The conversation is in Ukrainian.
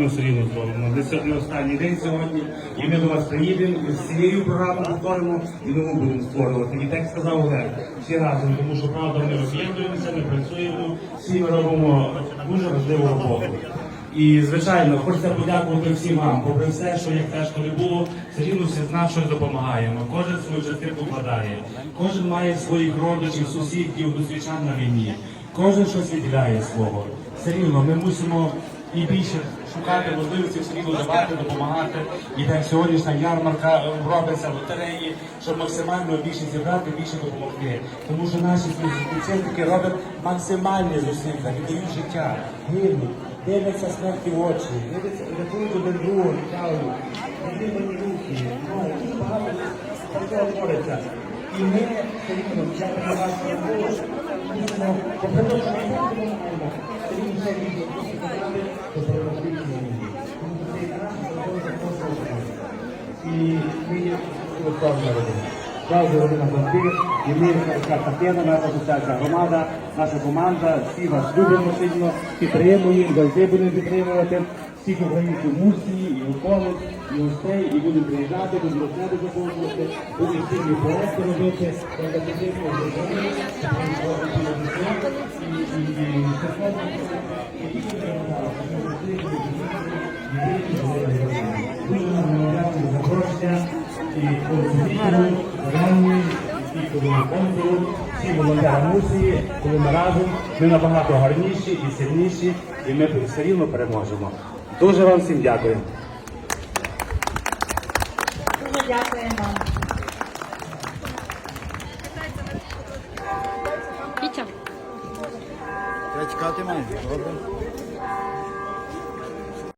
ми все рівно зробимо. Де сьогодні останній день сьогодні, і ми до вас приїдемо і з цією програмою повторимо і нову будемо створювати. І так сказав Олег, всі разом, тому що правда ми об'єднуємося, ми працюємо, всі ми робимо дуже важливу роботу. І звичайно, хочеться подякувати всім вам, попри все, що як тяжко не було, все рівно всі з нас щось допомагаємо. Кожен свою частинку вкладає. Кожен має своїх родичів, сусідів, досвідчан на війні. Кожен щось відділяє свого. Все рівно ми мусимо і більше шукати можливості все рівно давати, допомагати. І так сьогоднішня ярмарка е, робиться в лотереї, щоб максимально більше зібрати, більше допомогти. Тому що наші співробітники роблять максимальні зусилля, віддають життя, гинуть, дивляться смерті в очі, дивляться, рятують один другого, відтягують, відрізані руки. Багато твориться. І ми взяти на вас попри те, що ми не допомагаємо, все рівно все рівно мусимо знати, що перемогти війні. Тому що це якраз робота кожного з нас. І ми є правильно робимо. Родина як Тетяна, наша асоціація громада, наша команда, всі вас любимо сильно, підтримуємо, завжди будемо підтримувати. Всіх українців мусії, і околиць, і гостей, і будемо приїжджати, будемо розгляди запрошувати, будемо спільні проекти робити, підтримувати Україну, і- і- і- і церковні, і тільки громада, і Дуже нам дякую за запрошення і консультів, ранні, і консулу, всі волонтери мусії, коли ми разом, ми набагато гарніші і сильніші, і ми все рівно переможемо. Дуже вам всім дякую. Дуже дякуємо. Пітя. Треба чекати має. Добре.